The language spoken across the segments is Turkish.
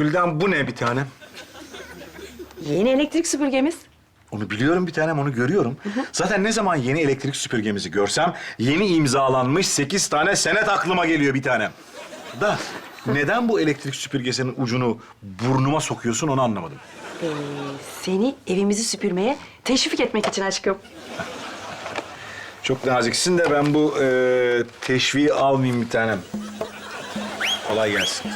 Gülden bu ne bir tanem? Yeni elektrik süpürgemiz. Onu biliyorum bir tanem, onu görüyorum. Zaten ne zaman yeni elektrik süpürgemizi görsem... ...yeni imzalanmış sekiz tane senet aklıma geliyor bir tanem. Da neden bu elektrik süpürgesinin ucunu burnuma sokuyorsun onu anlamadım. Ee, seni evimizi süpürmeye teşvik etmek için aşkım. Çok naziksin de ben bu e, teşviği almayayım bir tanem. Kolay gelsin.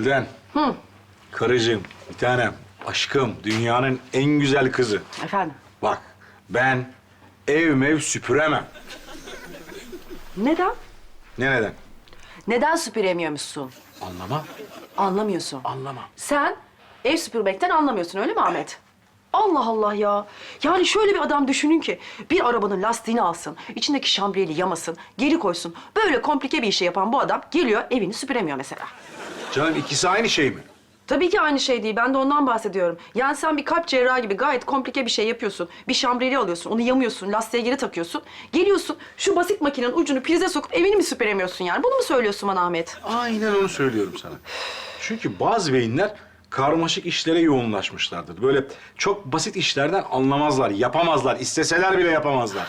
Gülden. Hı. Karıcığım, bir tanem, aşkım, dünyanın en güzel kızı. Efendim? Bak, ben ev mev süpüremem. Neden? Ne neden? Neden süpüremiyormuşsun? Anlamam. Anlamıyorsun. Anlamam. Sen ev süpürmekten anlamıyorsun öyle mi Ahmet? Allah Allah ya. Yani şöyle bir adam düşünün ki bir arabanın lastiğini alsın, içindeki şambriyeli yamasın, geri koysun. Böyle komplike bir işi yapan bu adam geliyor evini süpüremiyor mesela. Canım ikisi aynı şey mi? Tabii ki aynı şey değil. Ben de ondan bahsediyorum. Yani sen bir kalp cerrahı gibi gayet komplike bir şey yapıyorsun. Bir şambriyeli alıyorsun, onu yamıyorsun, lastiğe geri takıyorsun. Geliyorsun, şu basit makinenin ucunu prize sokup evini mi süpüremiyorsun yani? Bunu mu söylüyorsun bana Ahmet? Aynen onu söylüyorum sana. Çünkü bazı beyinler karmaşık işlere yoğunlaşmışlardır. Böyle çok basit işlerden anlamazlar, yapamazlar, isteseler bile yapamazlar.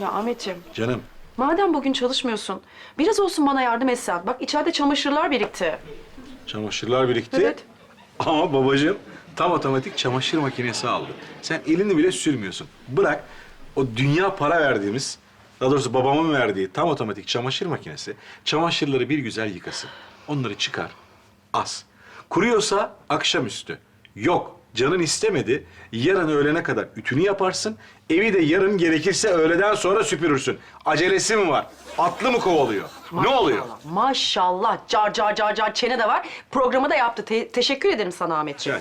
Ya Ahmetciğim, Canım, madem bugün çalışmıyorsun, biraz olsun bana yardım etsen. Bak içeride çamaşırlar birikti. Çamaşırlar birikti. Evet. Ama babacığım tam otomatik çamaşır makinesi aldı. Sen elini bile sürmüyorsun. Bırak o dünya para verdiğimiz, daha doğrusu babamın verdiği tam otomatik çamaşır makinesi çamaşırları bir güzel yıkasın. Onları çıkar, as. Kuruyorsa akşamüstü. Yok, canın istemedi. Yarın öğlene kadar ütünü yaparsın. Evi de yarın gerekirse öğleden sonra süpürürsün. Acelesi mi var? Atlı mı kovalıyor? Ne oluyor? Maşallah, Maşallah. Car car car car çene de var. Programı da yaptı. Te- teşekkür ederim sana Ahmetciğim.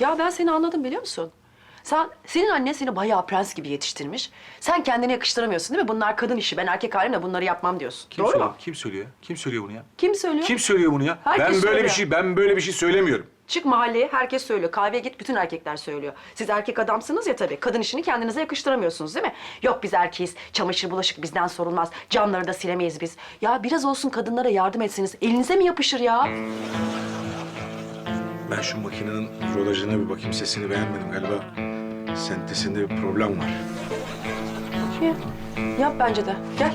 Gel. Ya ben seni anladım biliyor musun? Sen, senin annen seni bayağı prens gibi yetiştirmiş. Sen kendine yakıştıramıyorsun değil mi? Bunlar kadın işi. Ben erkek halimle bunları yapmam diyorsun. Kim Doğru söylüyor? mu? Kim söylüyor? Kim söylüyor bunu ya? Kim söylüyor? Kim söylüyor bunu ya? Herkes ben böyle söylüyor. bir şey ben böyle bir şey söylemiyorum. Çık mahalleye herkes söylüyor. Kahveye git bütün erkekler söylüyor. Siz erkek adamsınız ya tabii. Kadın işini kendinize yakıştıramıyorsunuz değil mi? Yok biz erkeğiz. Çamaşır bulaşık bizden sorulmaz. Camları da silemeyiz biz. Ya biraz olsun kadınlara yardım etseniz elinize mi yapışır ya? Ben şu makinenin rolajına bir bakayım sesini beğenmedim galiba. Sentesinde bir problem var. Ya, Yap bence de. Gel.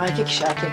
Erkek iş erkek.